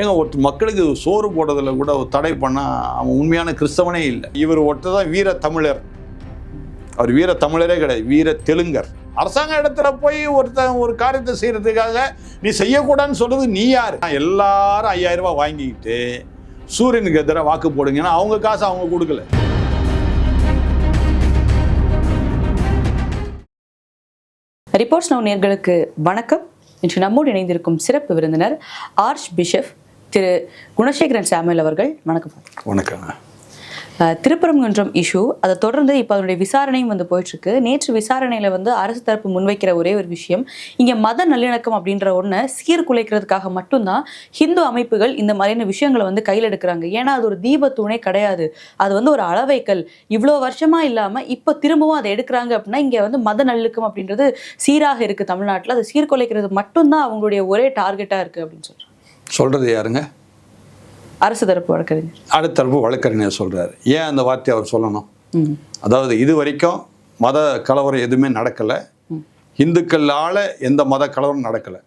ஏங்க ஒருத்தர் மக்களுக்கு சோறு போடுறதுல கூட தடை பண்ணால் அவன் உண்மையான கிறிஸ்தவனே இல்லை. இவர் ஒருத்தர் தான் வீர தமிழர். அவர் வீர தமிழரே கிடையாது வீர தெலுங்கர். அரசாங்க இடத்துல போய் ஒருத்தன் ஒரு காரியத்தை செய்கிறதுக்காக நீ செய்யக்கூடாதுன்னு சொல்கிறது நீ யார்? எல்லாரும் ஐயாயிரம் ரூபாய் வாங்கிக்கிட்டு சூரியனுக்கு எதிராக வாக்கு போடுங்கன்னா அவங்க காசு அவங்க கொடுக்கல. ரிப்போர்ட்ஸ் நவ் நேர்களுக்கு வணக்கம். இன்று நம்மோடு இணைந்திருக்கும் சிறப்பு விருந்தினர் ஆர்ச் பிஷப் திரு குணசேகரன் சாமுவேல் அவர்கள் வணக்கம். வணக்கங்க அஹ், திருப்பரங்குன்றம் இஷ்யூ. அதை தொடர்ந்து இப்போ அதனுடைய விசாரணையும் வந்து போயிட்டு இருக்கு நேற்று விசாரணையில வந்து அரசு தரப்பு முன்வைக்கிற ஒரே ஒரு விஷயம் இங்க மத நல்லிணக்கம் அப்படின்ற ஒன்றை சீர்குலைக்கிறதுக்காக மட்டும்தான் ஹிந்து அமைப்புகள் இந்த மாதிரியான விஷயங்களை வந்து கையில் எடுக்கிறாங்க. ஏன்னா அது ஒரு தீபத்தூணே கிடையாது. அது வந்து ஒரு அளவைக்கல். இவ்வளோ வருஷமா இல்லாம இப்போ திரும்பவும் அதை எடுக்கிறாங்க அப்படின்னா இங்க வந்து மத நல்லிணக்கம் அப்படின்றது சீராக இருக்கு தமிழ்நாட்டில். அதை சீர்குலைக்கிறது மட்டும்தான் அவங்களுடைய ஒரே டார்கெட்டா இருக்கு அப்படின்னு சொல்றாங்க சொல்றது யாருங்க? அரசு தரப்பு வழக்கறிஞர். அடுத்த தரப்பு வழக்கறிஞர் சொல்றாரு. ஏன் அந்த வார்த்தையை அவர் சொல்லணும்? அதாவது இது வரைக்கும் மத கலவரம் எதுவுமே நடக்கலை. இந்துக்களால் எந்த மத கலவரம் நடக்கலை.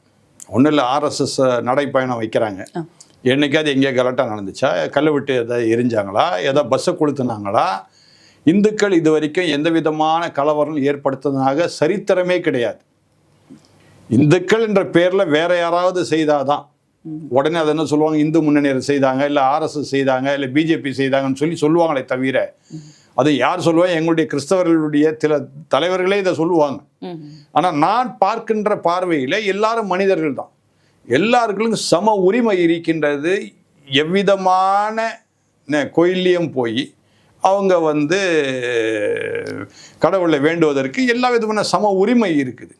ஒன்றும் இல்லை ஆர்எஸ்எஸ் நடைப்பயணம் வைக்கிறாங்க. ஆ. என்னைக்காவது எங்கேயா கலாட்டா நடந்துச்சா? கல் விட்டு எதை எரிஞ்சாங்களா? எதை பஸ்ஸை கொளுத்துனாங்களா? இந்துக்கள் இது வரைக்கும் எந்த விதமான கலவரம் ஏற்படுத்தினதாக சரித்திரமே கிடையாது. இந்துக்கள் என்ற பேரில் வேற யாராவது செய்தாதான் உடனே அதை என்ன சொல்லுவாங்க? இந்து முன்னணியர் செய்தாங்க இல்லை ஆர்எஸ்எஸ் செய்தாங்க இல்லை பிஜேபி செய்தாங்கன்னு சொல்லி சொல்லுவாங்களே தவிர அது யார் சொல்லுவாங்க எங்களுடைய கிறிஸ்தவர்களுடைய சில தலைவர்களே இதை சொல்லுவாங்க. ஆனால் நான் பார்க்கின்ற பார்வையில் எல்லாரும் மனிதர்கள் தான். எல்லாருக்கும் சம உரிமை இருக்கின்றது. எவ்விதமான கோயில்லையும் போய் அவங்க வந்து கடவுளை வேண்டுவதற்கு எல்லா விதமான சம உரிமை இருக்குது.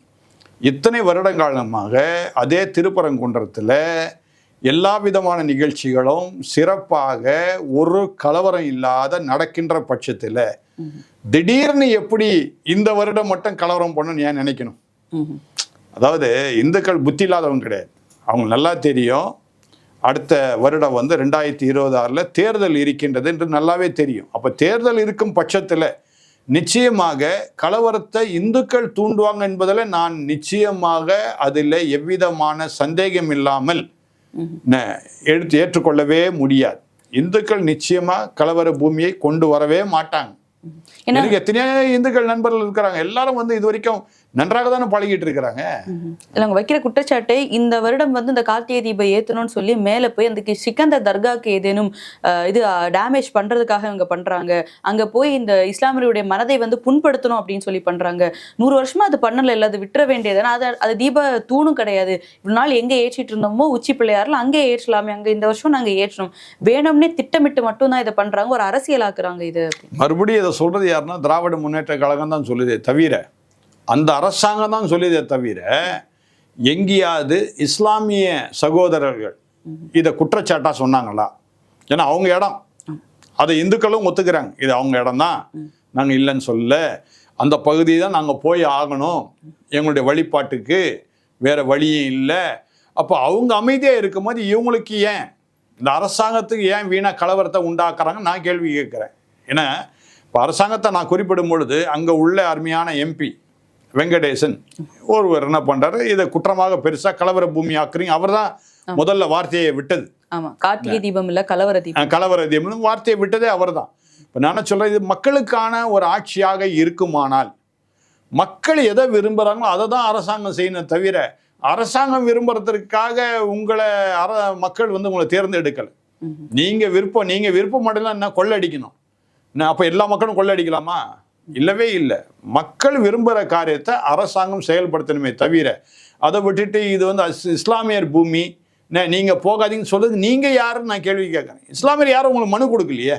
இத்தனை வருடங்காலமாக அதே திருப்பரங்குன்றத்தில் எல்லா விதமான நிகழ்ச்சிகளும் சிறப்பாக ஒரு கலவரம் இல்லாத நடக்கின்ற பட்சத்தில் திடீர்னு எப்படி இந்த வருடம் மட்டும் கலவரம் பண்ணணும்னு ஏன் நினைக்கணும்? அதாவது இந்துக்கள் புத்தி இல்லாதவங்க கிடையாது. அவங்க நல்லா தெரியும். அடுத்த வருடம் வந்து ரெண்டாயிரத்தி இருபது ஆறில் தேர்தல் இருக்கின்றது என்று நல்லாவே தெரியும். அப்போ தேர்தல் இருக்கும் பட்சத்தில் நிச்சயமாக கலவரத்தை இந்துக்கள் தூண்டுவாங்க என்பதில் நான் நிச்சயமாக அதில் எவ்விதமான சந்தேகம் இல்லாமல் எடுத்து ஏற்றுக்கொள்ளவே முடியாது. இந்துக்கள் நிச்சயமா கலவர பூமியை கொண்டு வரவே மாட்டாங்க. எனக்கு எத்தனையோ இந்துக்கள் நண்பர்கள் இருக்கிறாங்க. எல்லாரும் வந்து இது வரைக்கும் நன்றாக தானே பழகிட்டு இருக்கிறாங்க. இல்ல அவங்க வைக்கிற குற்றச்சாட்டு இந்த வருடம் வந்து இந்த கார்த்திகை தீபம் ஏத்தணும்னு சொல்லி மேல போய் அந்த சிக்கந்தர் தர்காக்கு ஏதேனும் இது டேமேஜ் பண்றதுக்காக இவங்க பண்றாங்க. அங்க போய் இந்த இஸ்லாமியருடைய மனதை வந்து புண்படுத்தணும் அப்படின்னு சொல்லி பண்றாங்க. நூறு வருஷமா அது பண்ணல இல்ல அது விட்டுற வேண்டியது. ஆனா அது அது தீப தூணும் கிடையாது. இவ்வளவு நாள் எங்க ஏற்றிட்டு இருந்தோமோ உச்சி பிள்ளையாரில் அங்கே ஏற்றலாமே. அங்க இந்த வருஷம் நாங்க ஏற்றணும். வேணும்னே திட்டமிட்டு மட்டும்தான் இதை பண்றாங்க. ஒரு அரசியலாக்குறாங்க இது. மறுபடியும் இதை சொல்றது யாருன்னா திராவிட முன்னேற்ற கழகம் தான் சொல்லுதே தவிர அந்த அரசாங்கம் தான் சொல்லியதே தவிர எங்கேயாவது இஸ்லாமிய சகோதரர்கள் இதை குற்றச்சாட்டாக சொன்னாங்களா? ஏன்னா அவங்க இடம். அதை இந்துக்களும் ஒத்துக்கிறாங்க. இது அவங்க இடம் தான். நாங்கள் இல்லைன்னு சொல்ல அந்த பகுதியை தான் நாங்கள் போய் ஆகணும். எங்களுடைய வழிபாட்டுக்கு வேறு வழியும் இல்லை. அப்போ அவங்க அமைதியாக இருக்கும்போது இவங்களுக்கு ஏன்? இந்த அரசாங்கத்துக்கு ஏன் வீணாக கலவரத்தை உண்டாக்குறாங்க? நான் கேள்வி கேட்குறேன். ஏன்னா இப்போ அரசாங்கத்தை நான் குறிப்பிடும் பொழுது அங்கே உள்ள அருமையான எம்பி வெங்கடேசன். ஒருவர் என்ன பண்றாரு? இதை குற்றமாக பெருசாக கலவர பூமி ஆக்குறீங்க. அவர் தான் முதல்ல வார்த்தையை விட்டது. ஆமா. கார்த்திகை தீபம் இல்ல கலவர தீபம். கலவர தீபம்னு வார்த்தையை விட்டதே அவர்தான் இப்போ நான் சொல்றேன்? இது மக்களுக்கான ஒரு ஆட்சியாக இருக்குமானால் மக்கள் எதை விரும்புகிறாங்களோ அதை தான் அரசாங்கம் செய்யணும் தவிர அரசாங்கம் விரும்புறதுக்காக உங்களை அர மக்கள் வந்து உங்களை தேர்ந்தெடுக்கல. ம்ஹும். நீங்க விருப்பம் நீங்க விருப்பம் மட்டும் என்ன கொள்ளடிக்கணும்? என்ன அப்போ எல்லா மக்களும் கொள்ளடிக்கலாமா? இல்லவே இல்லை. மக்கள் விரும்புகிற காரியத்தை அரசாங்கம் செயல்படுத்தணுமே தவிர அதை விட்டுட்டு இது வந்து அஸ்- இஸ்லாமியர் பூமி நீங்கள் போகாதீங்கன்னு சொல்லுது நீங்கள் யாருன்னு நான் கேள்வி கேட்குறேன். இஸ்லாமியர் யாரும் உங்களுக்கு மனு கொடுக்கலையே?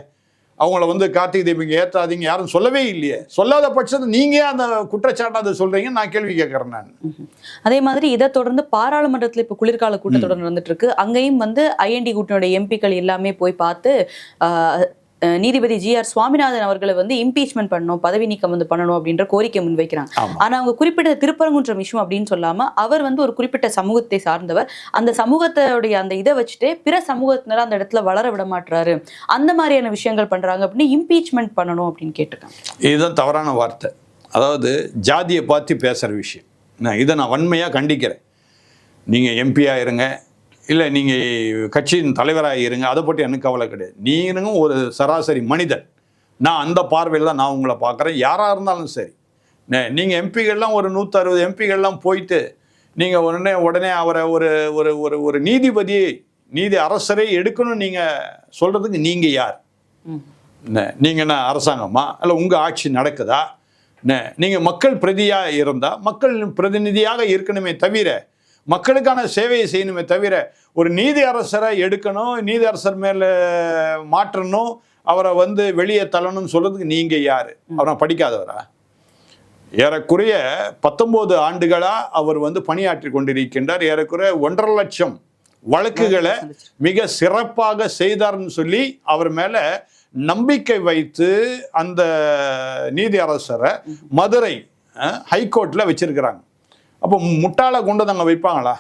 அவங்கள வந்து கார்த்திகை தீபம் ஏற்றாதீங்க யாரும் சொல்லவே இல்லையே? சொல்லாத பட்சத்தில் நீங்க அந்த குற்றச்சாட்டை அதை சொல்றீங்க? நான் கேள்வி கேட்குறேன் நான். அதே மாதிரி இதை தொடர்ந்து பாராளுமன்றத்தில் இப்போ குளிர்கால கூட்டத்தொடர் நடந்துட்டு இருக்கு. அங்கேயும் வந்து ஐஎன்டி கூட்டணியோட எம்பிக்கள் எல்லாமே போய் பார்த்து நீதிபதி ஜி ஆர் சுவாமிநாதன் அவர்களை வந்து இம்பீச்மெண்ட் பண்ணணும் பதவி நீக்கம் வந்து பண்ணணும் அப்படின்ற கோரிக்கை முன்வைக்கிறாங்க. ஆனா அவங்க குறிப்பிட்ட திருப்பரங்குன்றம் விஷயம் அப்படின்னு சொல்லாம அவர் வந்து ஒரு குறிப்பிட்ட சமூகத்தை சார்ந்தவர். அந்த சமூகத்தோடைய அந்த இதை வச்சுட்டு பிற சமூகத்தினர் அந்த இடத்துல வளர விட மாட்டாரு அந்த மாதிரியான விஷயங்கள் பண்றாங்க அப்படின்னு இம்பீச்மெண்ட் பண்ணணும் அப்படின்னு கேட்டிருக்காங்க. இதுதான் தவறான வார்த்தை. அதாவது ஜாதியை பார்த்து பேசுகிற விஷயம். நான் இதை நான் வன்மையாக கண்டிக்கிறேன். நீங்கள் எம்பியாக இருங்க இல்லை நீங்கள் கட்சியின் தலைவராக இருங்க. அதை பற்றி எனக்கு கவலை கிடையாது. நீங்களும் ஒரு சராசரி மனிதன். நான் அந்த பார்வையில் தான் நான் உங்களை பார்க்குறேன். யாராக இருந்தாலும் சரி. நீங்கள் எம்பிகள்லாம் ஒரு நூற்றறுபது எம்பிகள்லாம் போயிட்டு நீங்கள் உடனே உடனே அவரை ஒரு ஒரு ஒரு ஒரு நீதிபதியை நீதி அரசரை எடுக்கணும்னு நீங்கள் சொல்கிறதுக்கு நீங்கள் யார்? ம். நீங்கள் என்ன அரசாங்கமா? இல்லை உங்கள் ஆட்சி நடக்குதா? நீங்கள் மக்கள் பிரதியாக இருந்தால் மக்கள் பிரதிநிதியாக இருக்கணுமே தவிர மக்களுக்கான சேவையை செய்யணுமே தவிர ஒரு நீதி அரசரை எடுக்கணும் நீதி அரசர் மேலே மாற்றணும் அவரை வந்து வெளியே தள்ளணும்னு சொல்றதுக்கு நீங்கள் யார்? அவரை படிக்காதவரா? ஏறக்குறைய பத்தொன்பது ஆண்டுகளா அவர் வந்து பணியாற்றி கொண்டிருக்கின்றார். ஏறக்குறைய ஒன்றரை லட்சம் வழக்குகளை மிக சிறப்பாக செய்தார்னு சொல்லி அவர் மேல நம்பிக்கை வைத்து அந்த நீதி அரசரை மதுரை ஹைகோர்ட்ல வச்சிருக்கிறாங்க. அப்போ முட்டாளை கொண்டு வந்து வைப்பாங்களா?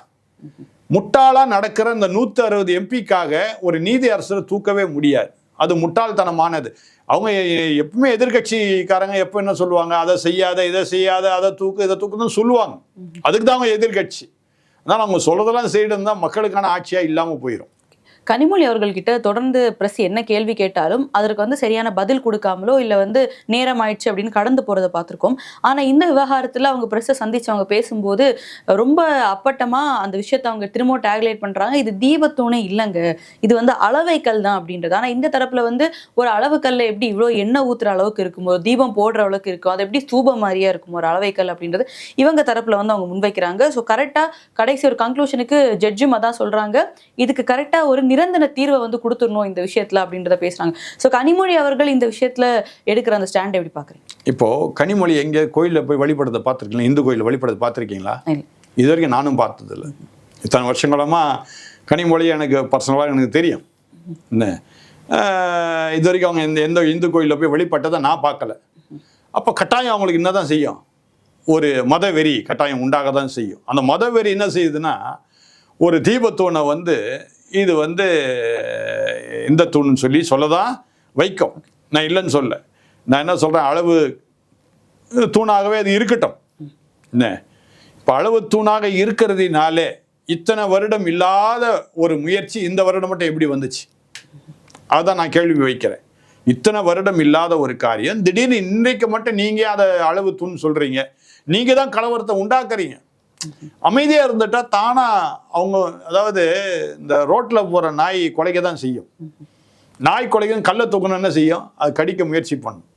முட்டாளாக நடக்கிற இந்த நூற்றி அறுபது எம்பிக்காக ஒரு நீதி அரசரை தூக்கவே முடியாது. அது முட்டாள்தனமானது. அவங்க எப்பவுமே எதிர்க்கட்சிக்காரங்க எப்போ என்ன சொல்லுவாங்க? அதை செய்யாத இதை செய்யாத அதை தூக்கு இதை தூக்குன்னு சொல்லுவாங்க. அதுக்கு தான் அவங்க எதிர்க்கட்சி அதனால் அவங்க சொல்கிறதெல்லாம் செய்யணும் தான் மக்களுக்கான ஆட்சியாக இல்லாமல் போயிடும் கனிமொழி அவர்கள்கிட்ட தொடர்ந்து பிரஸ் என்ன கேள்வி கேட்டாலும் அதற்கு வந்து சரியான பதில் கொடுக்காமலோ இல்லை வந்து நேரம் ஆயிடுச்சு அப்படின்னு கடந்து போறதை பார்த்துருக்கோம். ஆனால் இந்த விவகாரத்தில் அவங்க பிரஸ்ஸை சந்திச்சு அவங்க பேசும்போது ரொம்ப அப்பட்டமாக அந்த விஷயத்தை அவங்க திரும்பவும் டேக்லேட் பண்ணுறாங்க இது தீபத்தூணே இல்லைங்க. இது வந்து அளவைக்கல் தான் அப்படின்றது. ஆனால் இந்த தரப்பில் வந்து ஒரு அளவுக்கல்ல எப்படி இவ்வளோ எண்ணெய் ஊற்றுற அளவுக்கு இருக்குமோ தீபம் போடுற அளவுக்கு இருக்கும் அது எப்படி தூப மாதிரியா இருக்கும் ஒரு அளவைக்கல் அப்படின்றது இவங்க தரப்பில் வந்து அவங்க முன்வைக்கிறாங்க. ஸோ கரெக்டாக கடைசி ஒரு கன்க்ளூஷனுக்கு ஜட்ஜும் அதான் சொல்கிறாங்க இதுக்கு கரெக்டாக ஒரு நிரந்தர தீர்வை வந்து கொடுத்துடணும் இந்த விஷயத்துல அப்படின்றத பேசுறாங்க. ஸோ கனிமொழி அவர்கள் இந்த விஷயத்துல எடுக்கிற அந்த ஸ்டாண்ட் எப்படி பாக்குறீங்க? இப்போ கனிமொழி எங்கே கோயிலில் போய் வழிபடுறத பார்த்துருக்கீங்களா? இந்து கோயிலில் வழிபடுறத பார்த்துருக்கீங்களா. இது வரைக்கும் நானும் பார்த்ததில்ல. இத்தனை வருஷங்களமா கனிமொழி எனக்கு பர்சனலாக எனக்கு தெரியும். என்ன? இது வரைக்கும் அவங்க எந்த எந்த இந்து கோயிலில் போய் வழிபட்டதை நான் பார்க்கல. அப்போ கட்டாயம் அவங்களுக்கு என்ன தான் செய்யும்? ஒரு மத வெறி கட்டாயம் உண்டாக தான் செய்யும். அந்த மத வெறி என்ன செய்யுதுன்னா ஒரு தீபத்தூணை வந்து இது வந்து இந்த தூண்னு சொல்லி சொல்ல தான் வைக்கும். நான் இல்லைன்னு சொல்ல நான் என்ன சொல்கிறேன் அளவு தூணாகவே அது இருக்கட்டும். என்ன? இப்போ அளவு தூணாக இருக்கிறதுனாலே இத்தனை வருடம் இல்லாத ஒரு முயற்சி இந்த வருடம் மட்டும் எப்படி வந்துச்சு? அதான் நான் கேள்வி வைக்கிறேன். இத்தனை வருடம் இல்லாத ஒரு காரியம் திடீர்னு இன்றைக்கு மட்டும் நீங்கள் அதை அளவு தூண் சொல்கிறீங்க நீங்கள் தான் கலவரத்தை உண்டாக்குறீங்க. அமைதியா இருந்துட்டா தானா அவங்க அதாவது இந்த ரோட்ல போற நாய் கொலைக்க தான் செய்யும். நாய் கொலைக்கும் கல்லை தூக்கணும் என்ன செய்யும்? அது கடிக்க முயற்சி பண்ணும்.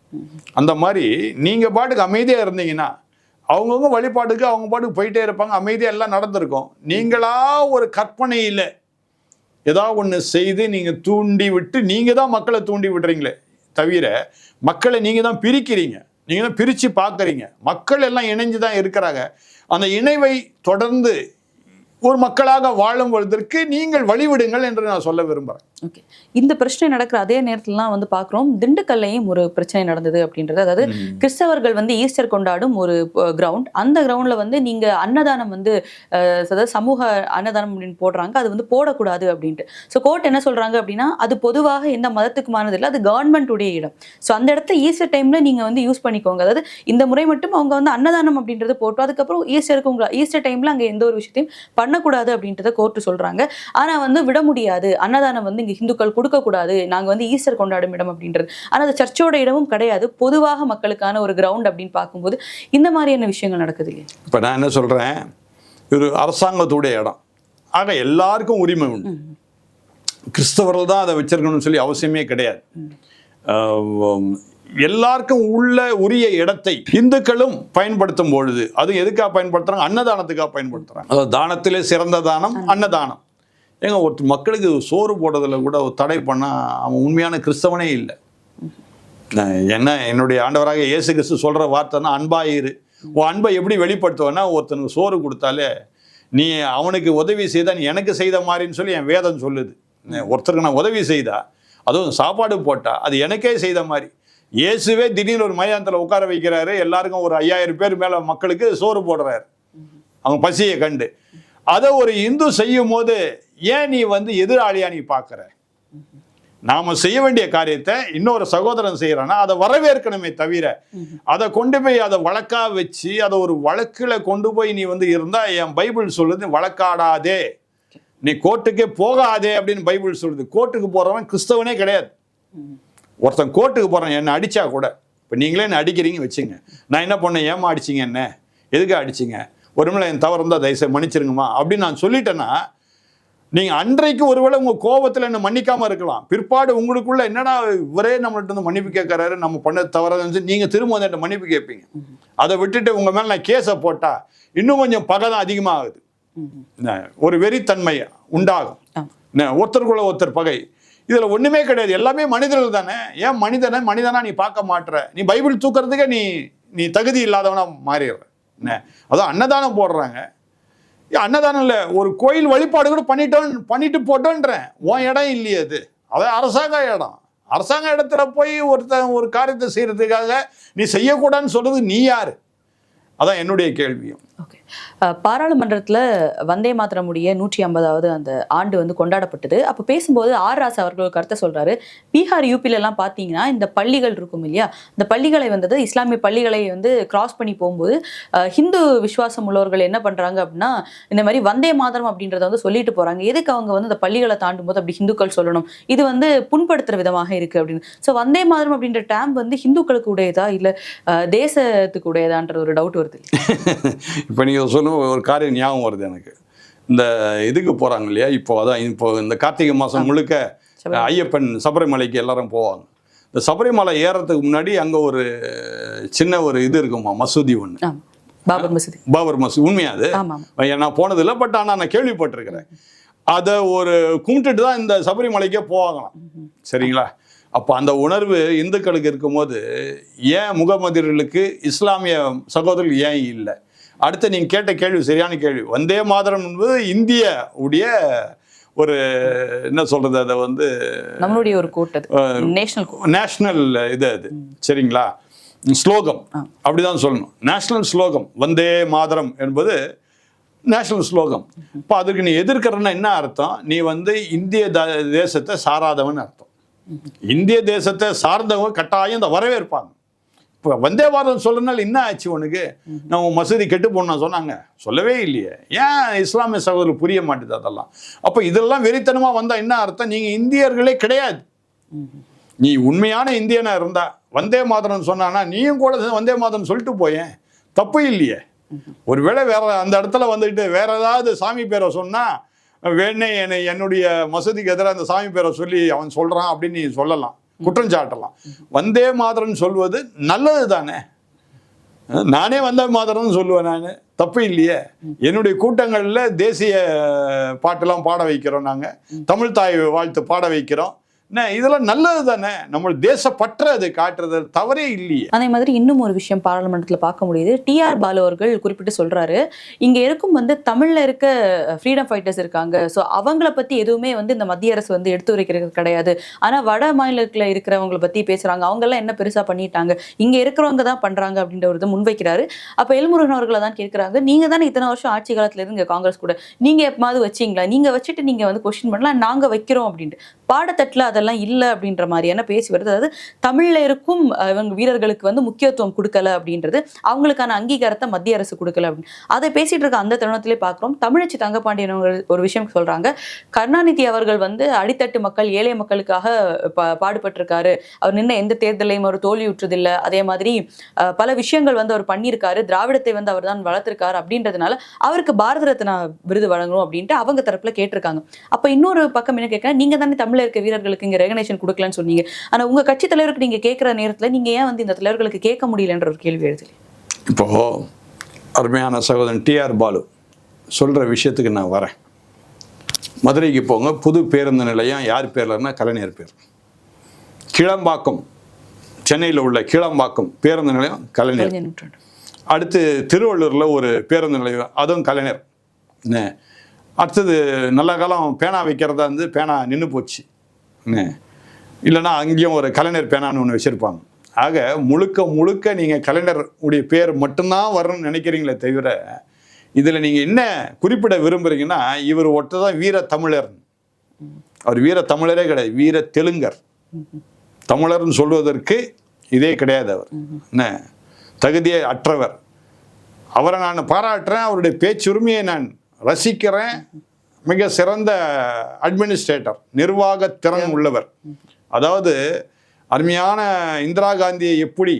அந்த மாதிரி நீங்க பாட்டுக்கு அமைதியா இருந்தீங்கன்னா அவங்கவுங்க வழிபாட்டுக்கு அவங்க பாட்டுக்கு போயிட்டே இருப்பாங்க. அமைதியா எல்லாம் நடந்திருக்கும். நீங்களா ஒரு கற்பனையில ஏதாவது ஒன்று செய்து நீங்கள் தூண்டி விட்டு நீங்கள் தான் மக்களை தூண்டி விடுறீங்களே தவிர மக்களை நீங்கள் தான் பிரிக்கிறீங்க. நீங்கள் தான் பிரித்து பார்க்குறீங்க மக்கள் எல்லாம் இணைஞ்சு தான் இருக்கிறாங்க. அந்த இணைவை தொடர்ந்து ஒரு மக்களாக வாழும் பொழுதற்கு நீங்கள் வழிவிடுங்கள் என்று நான் சொல்ல விரும்புகிறேன். ஓகே இந்த பிரச்சனை நடக்கிற அதே நேரத்துலலாம் வந்து பார்க்குறோம் திண்டுக்கல்லையும் ஒரு பிரச்சனை நடந்தது அப்படின்றது. அதாவது கிறிஸ்தவர்கள் வந்து ஈஸ்டர் கொண்டாடும் ஒரு கிரவுண்ட் அந்த கிரவுண்ட்ல வந்து நீங்க அன்னதானம் வந்து அதாவது சமூக அன்னதானம் அப்படின்னு போடுறாங்க. அது வந்து போடக்கூடாது அப்படின்ட்டு. ஸோ கோர்ட் என்ன சொல்றாங்க அப்படின்னா அது பொதுவாக எந்த மதத்துக்குமானது இல்லை அது கவர்மெண்ட் உடைய இடம். ஸோ அந்த இடத்த ஈஸ்டர் டைம்ல நீங்க வந்து யூஸ் பண்ணிக்கோங்க. அதாவது இந்த முறை மட்டும் அவங்க வந்து அன்னதானம் அப்படின்றது போட்டோம். அதுக்கப்புறம் ஈஸ்டருக்கு உங்களை ஈஸ்டர் டைம்ல அங்க எந்த ஒரு விஷயத்தையும் பண்ணக்கூடாது அப்படின்றத கோர்ட் சொல்றாங்க. ஆனா வந்து விட முடியாது. அன்னதானம் வந்து இங்க இந்துக்கள் கொடுக்கக்கூடாது நாங்க வந்து ஈஸ்டர் கொண்டாடும் இடம் அப்படின்றது. ஆனா அது சர்ச்சோட இடமும் கிடையாது பொதுவாக மக்களுக்கான ஒரு கிரவுண்ட் அப்படின்னு பார்க்கும்போது இந்த மாதிரியான விஷயங்கள் நடக்குது இல்லையா? இப்போ நான் என்ன சொல்கிறேன் இது அரசாங்கத்துடைய இடம். ஆக எல்லாருக்கும் உரிமை உண்டு. கிறிஸ்தவர்கள் தான் அதை வச்சிருக்கணும்னு சொல்லி அவசியமே கிடையாது. ஆஹ் எல்லாருக்கும் உள்ள உரிய இடத்தை இந்துக்களும் பயன்படுத்தும் பொழுது அது எதுக்காக பயன்படுத்துறாங்க? அன்னதானத்துக்காக பயன்படுத்துறாங்க. அதாவது தானத்திலே சிறந்த தானம் அன்னதானம். ஏங்க ஒருத்தர் மக்களுக்கு சோறு போடுறதுல கூட தடை பண்ணால் அவன் உண்மையான கிறிஸ்தவனே இல்லை. நான் என்ன என்னுடைய ஆண்டவராக இயேசு கிறிஸ்து சொல்கிற வார்த்தைன்னா அன்பாயிரு உன் அன்பை எப்படி வெளிப்படுத்துவேன்னா ஒருத்தனுக்கு சோறு கொடுத்தாலே நீ அவனுக்கு உதவி செய்தா நீ எனக்கு செய்த மாதிரின்னு சொல்லி என் வேதம் சொல்லுது. ஒருத்தருக்கு நான் உதவி செய்தா அதுவும் சாப்பாடு போட்டால் அது எனக்கே செய்த மாதிரி. இயேசுவே திடீர்னு ஒரு மைதானத்தில் உட்கார வைக்கிறாரு. எல்லாருக்கும் ஒரு ஐயாயிரம் பேர் மேலே மக்களுக்கு சோறு போடுறாரு. அவங்க பசியை கண்டு. அதை ஒரு இந்து செய்யும் போது ஏன் நீ வந்து எதிராளியா நீ பார்க்குற? நாம செய்ய வேண்டிய காரியத்தை இன்னொரு சகோதரன் செய்யறான்னா அதை வரவேற்கணுமே தவிர அதை கொண்டு போய் அதை வழக்கா வச்சு அதை ஒரு வழக்குல கொண்டு போய் நீ வந்து இருந்தா என் பைபிள் சொல்லுது வழக்காடாதே. நீ கோர்ட்டுக்கே போகாதே அப்படின்னு பைபிள் சொல்லுது. கோர்ட்டுக்கு போறவன் கிறிஸ்தவனே கிடையாது. ஒருத்தன் கோர்ட்டுக்கு போறான் என்ன அடிச்சா கூட. இப்போ நீங்களே என்ன அடிக்கிறீங்க வச்சுங்க. நான் என்ன பண்ணேன்? ஏமா அடிச்சிங்க என்ன? எதுக்கு அடிச்சிங்க? ஒருவேளை என் தவறு இருந்தால் தயவுசெய்து மன்னிச்சிருங்கம்மா. அப்படின்னு நான் சொல்லிட்டேன்னா நீங்க அன்றைக்கு ஒருவேளை உங்க கோபத்துல என்ன மன்னிக்காம இருக்கலாம். பிற்பாடு உங்களுக்குள்ள என்னடா இவரே நம்மள்ட்ட இருந்து மன்னிப்பு கேட்கறாரு நம்ம பண்ண தவறதுன்னு நீங்க திரும்ப வந்து என்கிட்ட மன்னிப்பு கேட்பீங்க. அதை விட்டுட்டு உங்க மேல நான் கேஸை போட்டா இன்னும் கொஞ்சம் பகை தான் அதிகமாகுது. ஒரு வெறித்தன்மை உண்டாகும். ஒருத்தருக்குள்ள ஒருத்தர் பகை. இதுல ஒண்ணுமே கிடையாது. எல்லாமே மனிதர்கள் தானே. ஏன் மனிதனை மனிதனா நீ பார்க்க மாட்ற நீ பைபிள் தூக்குறதுக்கே நீ நீ தகுதி இல்லாதவனா மாறிடுற. என்ன? அதான் அன்னதானம் போடுறாங்க. அன்னதானம் இல்லை ஒரு கோயில் வழிபாடு கூட பண்ணிட்டோம் பண்ணிட்டு போட்டோன்றேன். உன் இடம் இல்லையே அது. அதான் அரசாங்க இடம். அரசாங்க இடத்துல போய் ஒருத்தன் ஒரு காரியத்தை செய்கிறதுக்காக நீ செய்யக்கூடாதுன்னு சொல்றது நீ யார்? அதான் என்னுடைய கேள்வியும். ஓகே பாராளுமன்றத்தில் வந்தே மாத்திரமுடைய நூற்றி ஐம்பதாவது அந்த ஆண்டு வந்து கொண்டாடப்பட்டது. அப்போ பேசும்போது ஆர் ராசா அவர்கள் கருத்தை சொல்றாரு. பீகார் யூபில எல்லாம் பார்த்தீங்கன்னா இந்த பள்ளிகள் இருக்கும் இல்லையா? இந்த பள்ளிகளை வந்தது இஸ்லாமிய பள்ளிகளை வந்து கிராஸ் பண்ணி போகும்போது ஹிந்து விசுவாசம் உள்ளவர்கள் என்ன பண்றாங்க அப்படின்னா இந்த மாதிரி வந்தே மாதரம் அப்படின்றத வந்து சொல்லிட்டு போறாங்க. எதுக்கு அவங்க வந்து இந்த பள்ளிகளை தாண்டும் போது அப்படி ஹிந்துக்கள் சொல்லணும்? இது வந்து புண்படுத்துற விதமாக இருக்கு அப்படின்னு. ஸோ வந்தே மாதரம் அப்படின்ற டேம் வந்து ஹிந்துக்களுக்கு உடையதா? இல்லை தேசத்துக்கு உடையதான்ற ஒரு டவுட் வருது. இப்போ நீங்கள் சொல்லும் ஒரு காரியம் ஞாபகம் வருது எனக்கு. இந்த இதுக்கு போகிறாங்க இல்லையா? இப்போ அதான் இப்போ இந்த கார்த்திகை மாதம் முழுக்க ஐயப்பன் சபரிமலைக்கு எல்லாரும் போவாங்க. இந்த சபரிமலை ஏறதுக்கு முன்னாடி அங்கே ஒரு சின்ன ஒரு இது இருக்குமா? மசூதி ஒன்று பாபர் மசூதி. பாபர் மசூதி. உண்மையா அது? நான் போனதில்லை பட் ஆனால் நான் கேள்விப்பட்டிருக்கிறேன். அதை ஒரு கும்பிட்டுட்டு தான் இந்த சபரிமலைக்கே போவாங்களாம். சரிங்களா? அப்போ அந்த உணர்வு இந்துக்களுக்கு இருக்கும்போது ஏன் முகமதியர்களுக்கு இஸ்லாமிய சகோதரர்கள் ஏன் இல்லை? அடுத்து நீங்கள் கேட்ட கேள்வி சரியான கேள்வி. வந்தே மாதரம் என்பது இந்திய உடைய ஒரு என்ன சொல்றது அதை வந்து நம்மளுடைய ஒரு கோட் அது. நேஷனல் இது அது. சரிங்களா? ஸ்லோகம். அப்படிதான் சொல்லணும். நேஷனல் ஸ்லோகம். வந்தே மாதரம் என்பது நேஷனல் ஸ்லோகம். இப்போ அதுக்கு நீ எதிர்க்கிறன்னா என்ன அர்த்தம்? நீ வந்து இந்திய த- தேசத்தை சாராதவன் அர்த்தம். இந்திய தேசத்தை சார்ந்தவங்க கட்டாயம் இந்த வரவேற்பாங்க. இப்போ வந்தே பாரதம் சொல்லனால என்ன ஆச்சு உனக்கு? உன் மசூதி கெட்டு போனா சொன்னாங்க. சொல்லவே இல்லையே. ஏன் இஸ்லாமிய சகோதரர் புரிய மாட்டேது அதெல்லாம்? அப்போ இதெல்லாம் வெறித்தனமாக வந்தால் என்ன அர்த்தம்? நீங்கள் இந்தியர்களே கிடையாது. நீ உண்மையான இந்தியனா இருந்தா வந்தே மாதரம் சொன்னானா நீயும் கூட வந்தே மாதரம் சொல்லிட்டு போயேன் தப்பு இல்லையே. ஒருவேளை வேற அந்த இடத்துல வந்துட்டு வேற ஏதாவது சாமி பேரை சொன்னா வேணே என்னை என்னுடைய மசூதிக்கு எதிராக அந்த சாமி பேரை சொல்லி அவன் சொல்றான் அப்படின்னு நீ சொல்லலாம். குற்றம் சாட்டலாம் வந்தே மாதரம்னு சொல்வது நல்லது தானே நானே வந்தே மாதரம்னு சொல்லுவேன் நான். தப்பு இல்லையே? என்னுடைய கூட்டங்களில் தேசிய பாட்டெல்லாம் பாட வைக்கிறோம் நாங்கள் தமிழ் தாய் வாழ்த்து பாட வைக்கிறோம். என்ன இதெல்லாம் நல்லது தானே நம்ம தேசப்பற்ற அது காட்டுறது தவறே இல்லையே. அதே மாதிரி இன்னும் ஒரு விஷயம் பாராளுமன்றத்தில் பார்க்க முடியுது. டிஆர் பாலு அவர்கள் குறிப்பிட்டு சொல்றாரு இங்க இருக்கும் வந்து தமிழ்ல இருக்க ஃப்ரீடம் ஃபைட்டர்ஸ் இருக்காங்க. ஸோ அவங்கள பத்தி எதுவுமே வந்து இந்த மத்திய அரசு வந்து எடுத்து வைக்கிறது கிடையாது. ஆனா வட மாநிலத்தில் இருக்கிறவங்கள பத்தி பேசுறாங்க. அவங்க எல்லாம் என்ன பெருசா பண்ணிட்டாங்க? இங்க இருக்கிறவங்க தான் பண்றாங்க அப்படின்ற ஒரு இதை முன்வைக்கிறாரு. அப்ப எல்முருகன் அவர்களை தான் கேட்கிறாங்க நீங்க தானே இத்தனை வருஷம் ஆட்சி காலத்துல இருந்து காங்கிரஸ் கூட நீங்க எப்பமாவது வச்சீங்களா? நீங்க வச்சுட்டு நீங்க வந்து கொஸ்டின் பண்ணலாம் நாங்க வைக்கிறோம் அப்படின்ட்டு. பாடத்தட்டில் அதெல்லாம் இல்லை அப்படின்ற மாதிரியான பேசி வருது. அதாவது தமிழ்ல இருக்கும் இவங்க வீரர்களுக்கு வந்து முக்கியத்துவம் கொடுக்கல அப்படின்றது அவங்களுக்கான அங்கீகாரத்தை மத்திய அரசு கொடுக்கல அப்படின்னு. அதை பேசிட்டு இருக்க அந்த தருணத்திலே பார்க்குறோம் தமிழச்சி தங்கப்பாண்டியன் ஒரு விஷயம் சொல்றாங்க. கருணாநிதி அவர்கள் வந்து அடித்தட்டு மக்கள் ஏழை மக்களுக்காக பா- பாடுபட்டிருக்காரு. அவர் நின்ன எந்த தேர்தலையும் அவர் தோல்வியுற்றதில்லை. அதே மாதிரி பல விஷயங்கள் வந்து அவர் பண்ணியிருக்காரு. திராவிடத்தை வந்து அவர் தான் வளர்த்திருக்காரு அப்படின்றதுனால அவருக்கு பாரத ரத்னா விருது வழங்கணும் அப்படின்ட்டு அவங்க தரப்புல கேட்டிருக்காங்க. அப்ப இன்னொரு பக்கம் என்ன கேட்க நீங்க தானே தமிழ் தமிழ்ல இருக்க வீரர்களுக்கு இங்க ரெகனேஷன் கொடுக்கலன்னு சொன்னீங்க. ஆனா உங்க கட்சி தலைவருக்கு நீங்க கேட்கிற நேரத்துல நீங்க ஏன் வந்து இந்த தலைவர்களுக்கு கேட்க முடியலன்ற ஒரு கேள்வி எழுது இப்போ அருமையான சகோதரன் டிஆர் பாலு சொல்ற விஷயத்துக்கு நான் வரேன். மதுரைக்கு போங்க புது பேருந்து நிலையம் யார் பேர்லன்னா கலைஞர் பேர். கிளம்பாக்கம் சென்னையில் உள்ள கிளம்பாக்கம் பேருந்து நிலையம் கலைஞர். அடுத்து திருவள்ளூரில் ஒரு பேருந்து நிலையம் அதுவும் கலைஞர். அடுத்தது நல்ல காலம் பேனா வைக்கிறதா இருந்து பேனா நின்று போச்சு. இல்லைன்னா அங்கேயும் ஒரு கலைஞர் பேனான்னு ஒன்று வச்சுருப்பாங்க. ஆக முழுக்க முழுக்க நீங்கள் கலைஞர் உடைய பேர் மட்டும்தான் வரணும்னு நினைக்கிறீங்களே தவிர இதில் நீங்கள் என்ன குறிப்பிட விரும்புகிறீங்கன்னா இவர் ஒட்டு தான் வீர தமிழர். அவர் வீர தமிழரே கிடையாது வீர தெலுங்கர். தமிழர்னு சொல்வதற்கு இதே கிடையாது அவர். என்ன தகுதியை அற்றவர். அவரை நான் பாராட்டுறேன் அவருடைய பேச்சுரிமையை நான் ரசிக்கிறேன். மிக சிறந்த அட்மினிஸ்ட்ரேட்டர் நிர்வாக திறன் உள்ளவர். அதாவது அருமையான இந்திரா காந்தியை எப்படி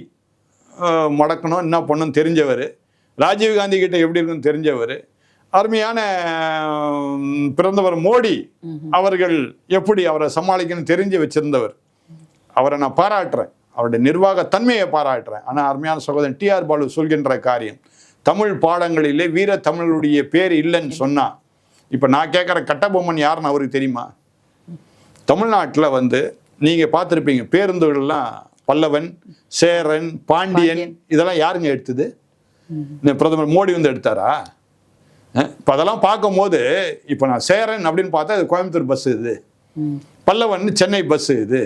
மடக்கணும் என்ன பண்ணணும் தெரிஞ்சவர். ராஜீவ் காந்தி கிட்ட எப்படி இருக்குன்னு தெரிஞ்சவர். அருமையான பிறந்தவர் மோடி அவர்கள் எப்படி அவரை சமாளிக்கணும்னு தெரிஞ்சு வச்சிருந்தவர். அவரை நான் பாராட்டுறேன். அவருடைய நிர்வாக தன்மையை பாராட்டுறேன். ஆனால் அருமையான சகோதரன் டிஆர் பாலு சொல்கின்ற காரியம் தமிழ் பாடங்களிலே வீர தமிழருடைய பேர் இல்லைன்னு சொன்னா இப்போ நான் கேட்குற கட்டபொம்மன் யாருன்னு அவருக்கு தெரியுமா? தமிழ்நாட்டில் வந்து நீங்கள் பார்த்துருப்பீங்க பேருந்துகள்லாம் பல்லவன் சேரன் பாண்டியன் இதெல்லாம் யாருங்க எடுத்தது? இந்த பிரதமர் மோடி வந்து எடுத்தாரா? இப்போ அதெல்லாம் பார்க்கும்போது இப்போ நான் சேரன் அப்படின்னு பார்த்தா அது கோயம்புத்தூர் பஸ் இது. பல்லவன் சென்னை பஸ் இது.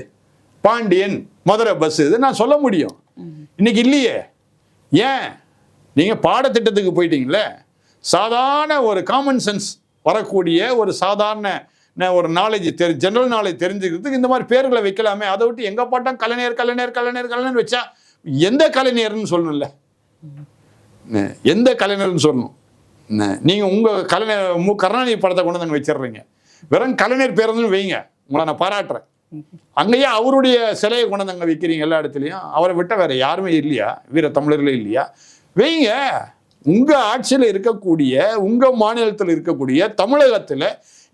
பாண்டியன் மதுரை பஸ் இது. நான் சொல்ல முடியும். இன்னைக்கு இல்லையே. ஏன்? நீங்கள் பாடத்திட்டத்துக்கு போயிட்டீங்களே சாதாரண ஒரு காமன் சென்ஸ் வரக்கூடிய ஒரு சாதாரண ஒரு நாலேஜ் தெரி ஜென்ரல் நாலேஜ் தெரிஞ்சுக்கிறதுக்கு இந்த மாதிரி பேர்களை வைக்கலாமே. அதை விட்டு எங்கே பாட்டோம் கலைஞர் கலைஞர் கலைஞர் கலைஞர் வச்சா எந்த கலைஞர்னு சொல்லணும்ல? எந்த கலைஞர்னு சொல்லணும்? நீங்கள் உங்கள் கலைஞர் மு கருணாநிதி படத்தை கொண்டு வந்து வச்சிடுறீங்க. வெறும் கலைஞர் பேருந்துன்னு வைங்க. உங்களை நான் பாராட்டுறேன். அங்கேயே அவருடைய சிலையை கொண்டு வந்து அங்கே வைக்கிறீங்க எல்லா இடத்துலையும். அவரை விட்ட வேற யாருமே இல்லையா? வீர தமிழர்களே இல்லையா? வைங்க. உங்க ஆட்சியில் இருக்கக்கூடிய உங்க மாநிலத்தில் இருக்கக்கூடிய தமிழகத்துல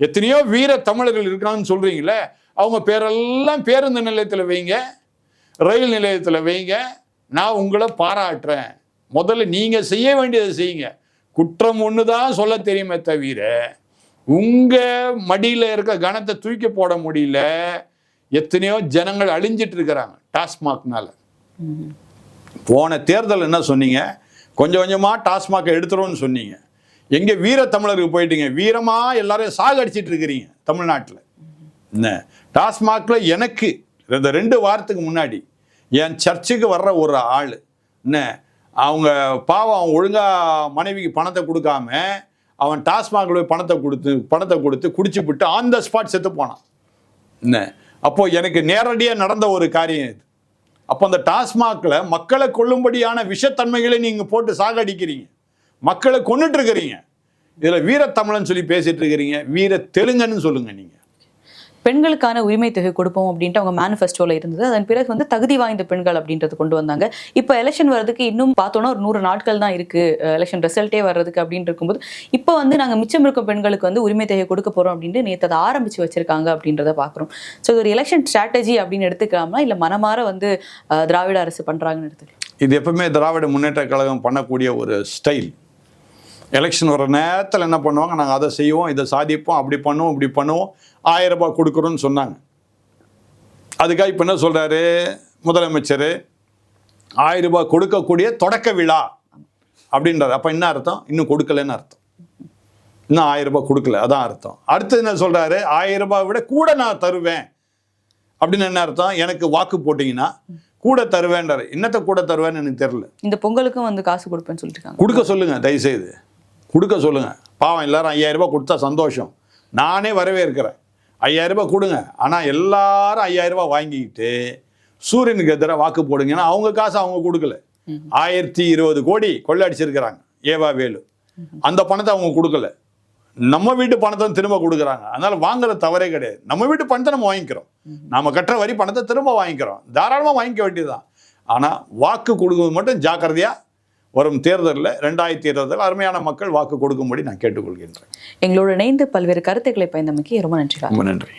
எத்தனையோ வீர தமிழர்கள் இருக்காங்கன்னு சொல்றீங்களே அவங்க பேரெல்லாம் பேருந்து நிலையத்தில் வைங்க. ரயில் நிலையத்தில் வைங்க. நான் உங்களை பாராட்டுறேன். முதல்ல நீங்க செய்ய வேண்டியதை செய்யுங்க. குற்றம் ஒன்று தான் சொல்ல தெரியுமே தவிர உங்க மடியில இருக்க கணத்தை தூக்கி போட முடியல. எத்தனையோ ஜனங்கள் அழிஞ்சிட்டு இருக்கிறாங்க டாஸ்மாக்னால. போன தேர்தல் என்ன சொன்னீங்க? கொஞ்சம் கொஞ்சமாக டாஸ்மாக் எடுத்துருவோம்னு சொன்னீங்க. எங்கே வீர தமிழருக்கு போயிட்டீங்க. வீரமாக எல்லாரையும் சாகடிச்சிட்டு இருக்கிறீங்க தமிழ்நாட்டில். என்ன? டாஸ்மாகில் எனக்கு இந்த ரெண்டு வாரத்துக்கு முன்னாடி என் சர்ச்சுக்கு வர்ற ஒரு ஆள். என்ன? அவங்க பாவம் அவன் ஒழுங்காக மனைவிக்கு பணத்தை கொடுக்காம அவன் டாஸ்மாகில் போய் பணத்தை கொடுத்து பணத்தை கொடுத்து குடிச்சு விட்டு ஆன் த ஸ்பாட் செத்து போனான். என்ன? அப்போது எனக்கு நேரடியாக நடந்த ஒரு காரியம் இது. அப்போ அந்த டாஸ்மாகில் மக்களை கொல்லும்படியான விஷத்தன்மைகளை நீங்கள் போட்டு சாகடிக்கிறீங்க. மக்களை கொண்டுட்டு இருக்கிறீங்க. வீர வீரத்தமிழன் சொல்லி பேசிட்டு இருக்கிறீங்க. வீர தெலுங்கன்னு சொல்லுங்க நீங்கள் பெண்களுக்கான உரிமை தொகை கொடுப்போம் அப்படின்ட்டு அவங்க மேனிஃபெஸ்டோல இருந்தது. அதன் பிறகு வந்து தகுதி வாய்ந்த பெண்கள் அப்படின்றது கொண்டு வந்தாங்க. இப்போ எலெக்ஷன் வர்றதுக்கு இன்னும் பார்த்தோன்னா ஒரு நூறு நாட்கள் தான் இருக்கு எலெக்ஷன் ரிசல்ட்டே வர்றதுக்கு அப்படின்னு இருக்கும்போது இப்போ வந்து நாங்க மிச்சம் இருக்கும் பெண்களுக்கு வந்து உரிமை தொகை கொடுக்க போறோம் அப்படின்ட்டு நேற்று அதை ஆரம்பிச்சு வச்சிருக்காங்க அப்படின்றத பார்க்குறோம் ஸோ இது ஒரு எலெக்ஷன் ஸ்ட்ராட்டஜி அப்படின்னு எடுத்துக்கலாமா? இல்லை மனமாற வந்து திராவிட அரசு பண்றாங்கன்னு எடுத்துக்கலாம்? இது எப்பவுமே திராவிட முன்னேற்ற கழகம் பண்ணக்கூடிய ஒரு ஸ்டைல் எலெக்ஷன் வர நேரத்தில் என்ன பண்ணுவாங்க? நாங்கள் அதை செய்வோம் இதை சாதிப்போம் அப்படி பண்ணுவோம் இப்படி பண்ணுவோம். ஆயிரம் ரூபாய் கொடுக்குறோன்னு சொன்னாங்க. அதுக்காக இப்போ என்ன சொல்றாரு? முதலமைச்சர் ஆயிரம் ரூபாய் கொடுக்கக்கூடிய தொடக்க விழா அப்படின்றாரு. அப்போ என்ன அர்த்தம்? இன்னும் கொடுக்கலன்னு அர்த்தம். இன்னும் ஆயிரம் ரூபாய் கொடுக்கல அதான் அர்த்தம். அடுத்தது என்ன சொல்றாரு? ஆயிரம் ரூபாய் விட கூட நான் தருவேன். அப்படின்னு என்ன அர்த்தம்? எனக்கு வாக்கு போட்டீங்கன்னா கூட தருவேன்றாரு. என்னத்தை கூட தருவேன்னு எனக்கு தெரியல. இந்த பொங்கலுக்கும் வந்து காசு கொடுப்பேன்னு சொல்லிட்டு கொடுக்க சொல்லுங்க தயவுசெய்து. கொடுக்க சொல்லுங்க. பாவம் எல்லாரும் ஐயாயிரம் ரூபாய் கொடுத்தா சந்தோஷம். நானே வரவேற்கிறேன். ஐயாயிரம் ரூபாய் கொடுங்க. ஆனால் எல்லாரும் ஐயாயிரம் ரூபாய் வாங்கிக்கிட்டு சூரியனுக்கு எதிராக வாக்கு போடுங்கன்னா அவங்க காசு அவங்க கொடுக்கல. ஆயிரத்தி இருபது கோடி கொள்ளை அடிச்சிருக்கிறாங்க ஏவா வேலு. அந்த பணத்தை அவங்க கொடுக்கல. நம்ம வீட்டு பணத்தை திரும்ப கொடுக்குறாங்க. அதனால வாங்குற தவறே கிடையாது. நம்ம வீட்டு பணத்தை நம்ம வாங்கிக்கிறோம். நாம கட்டுற வரி பணத்தை திரும்ப வாங்கிக்கிறோம். தாராளமா வாங்கிக்க வேண்டியதுதான். ஆனா வாக்கு கொடுக்குறது மட்டும் ஜாக்கிரதையா வரும் தேர்தலில் ரெண்டாயிரத்தி இருபதில் அருமையான மக்கள் வாக்கு கொடுக்கும்படி நான் கேட்டுக்கொள்கின்றேன். எங்களோட இணைந்து பல்வேறு கருத்துக்களை பயந்தமைக்கு ரொம்ப நன்றி ரொம்ப நன்றி.